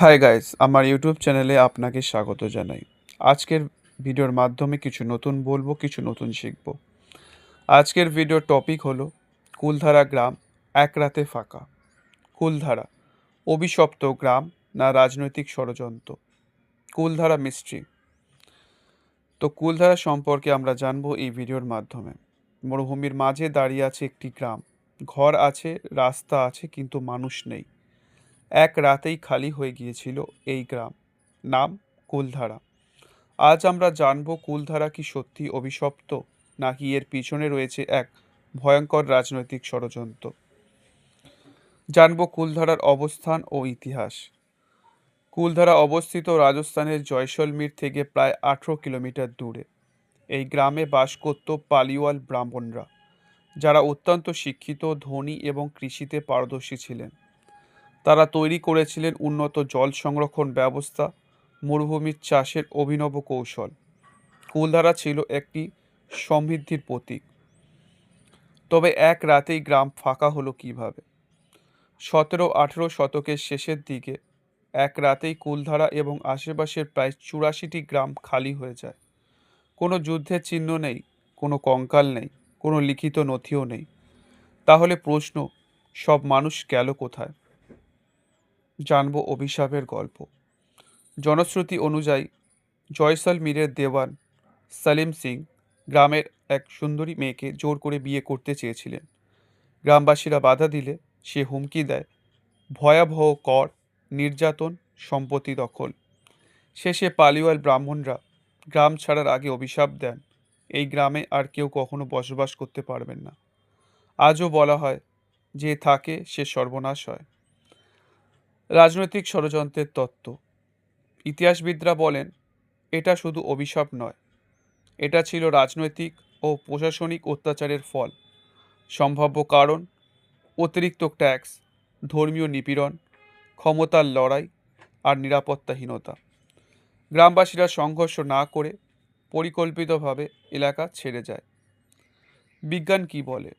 Hi guys আমার YouTube চ্যানেলে আপনাকে স্বাগত জানাই। আজকের ভিডিওর মাধ্যমে কিছু নতুন বলব, কিছু নতুন শিখব। আজকের ভিডিওর টপিক হলো, কুলধারা গ্রাম এক রাতে ফাঁকা। কুলধারা, অভিশপ্ত গ্রাম না রাজনৈতিক ষড়যন্ত্র? কুলধারা মিস্ট্রি তো কুলধারা সম্পর্কে আমরা জানব এই ভিডিওর মাধ্যমে। মরুভূমির মাঝে দাঁড়িয়ে আছে একটি গ্রাম। ঘর আছে, রাস্তা আছে, কিন্তু মানুষ নেই। এক রাতেই খালি হয়ে গিয়েছিল এই গ্রাম। নাম কুলধারা। আজ আমরা জানব কুলধারা কি সত্যি অভিশপ্ত, নাকি এর পিছনে রয়েছে এক ভয়ঙ্কর রাজনৈতিক ষড়যন্ত্র। জানব কুলধারার অবস্থান ও ইতিহাস। কুলধারা অবস্থিত রাজস্থানের জয়সলমীর থেকে প্রায় আঠেরো কিলোমিটার দূরে। এই গ্রামে বাস করত পালিওয়াল ব্রাহ্মণরা, যারা অত্যন্ত শিক্ষিত, ধনী এবং কৃষিতে পারদর্শী ছিলেন। তারা তৈরি করেছিলেন উন্নত জল সংরক্ষণ ব্যবস্থা, মরুভূমির চাষের অভিনব কৌশল। কুলধারা ছিল একটি সমৃদ্ধির প্রতীক। তবে এক রাতেই গ্রাম ফাঁকা হলো কীভাবে? সতেরো আঠেরো শতকের শেষের দিকে এক রাতেই কুলধারা এবং আশেপাশের প্রায় চুরাশিটি গ্রাম খালি হয়ে যায়। কোনো যুদ্ধের চিহ্ন নেই, কোনো কঙ্কাল নেই, কোনো লিখিত নথিও নেই। তাহলে প্রশ্ন, সব মানুষ গেল কোথায়? জানব অভিশাপের গল্প। জনশ্রুতি অনুযায়ী, জয়সলমীরের দেওয়ান সালিম সিং গ্রামের এক সুন্দরী মেয়েকে জোর করে বিয়ে করতে চেয়েছিলেন। গ্রামবাসীরা বাধা দিলে সে হুমকি দেয়, ভয়াবহ কর, নির্যাতন, সম্পত্তি দখল। শেষে পালিওয়াল ব্রাহ্মণরা গ্রাম ছাড়ার আগে অভিশাপ দেন, এই গ্রামে আর কেউ কখনো বসবাস করতে পারবেন না। আজও বলা হয়, যে থাকে সে সর্বনাশ হয়। রাজনৈতিক ষড়যন্ত্রের তত্ত্ব। ইতিহাসবিদরা বলেন, এটা শুধু অভিশাপ নয়। এটা ছিল রাজনৈতিক ও প্রশাসনিক অত্যাচারের ফল। সম্ভাব্য কারণ, অতিরিক্ত ট্যাক্স, ধর্মীয় নিপীড়ন, ক্ষমতার লড়াই আর নিরাপত্তাহীনতা। গ্রামবাসীরা সংঘর্ষ না করে পরিকল্পিতভাবে এলাকা ছেড়ে যায়। বিজ্ঞান কি বলে?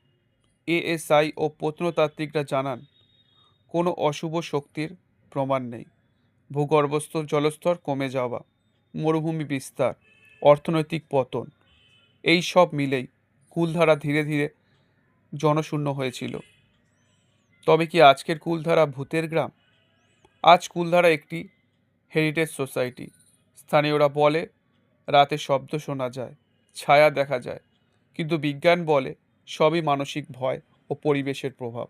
এএসআই ও প্রত্নতাত্ত্বিকরা জানান কোনো অশুভ শক্তির প্রমাণ নেই। ভূগর্ভস্থ জলস্তর কমে যাওয়া, মরুভূমি বিস্তার, অর্থনৈতিক পতন, এই সব মিলেই কুলধারা ধীরে ধীরে জনশূন্য হয়েছিল। তবে কি আজকের কুলধারা ভূতের গ্রাম? আজ কুলধারা একটি হেরিটেজ সোসাইটি স্থানীয়রা বলে, রাতে শব্দ শোনা যায়, ছায়া দেখা যায়, কিন্তু বিজ্ঞান বলে সবই মানসিক ভয় ও পরিবেশের প্রভাব।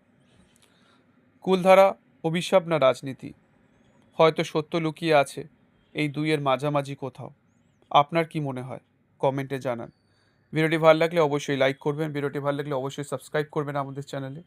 কুলধারা অভিশাপ না রাজনীতি? হয়তো সত্য লুকিয়ে আছে এই দুইয়ের মাঝামাঝি কোথাও। আপনার কি মনে হয়? কমেন্টে জানান। ভিডিওটি ভালো লাগলে অবশ্যই লাইক করবেন, ভিডিওটি ভালো লাগলে অবশ্যই সাবস্ক্রাইব করবেন আমাদের চ্যানেলে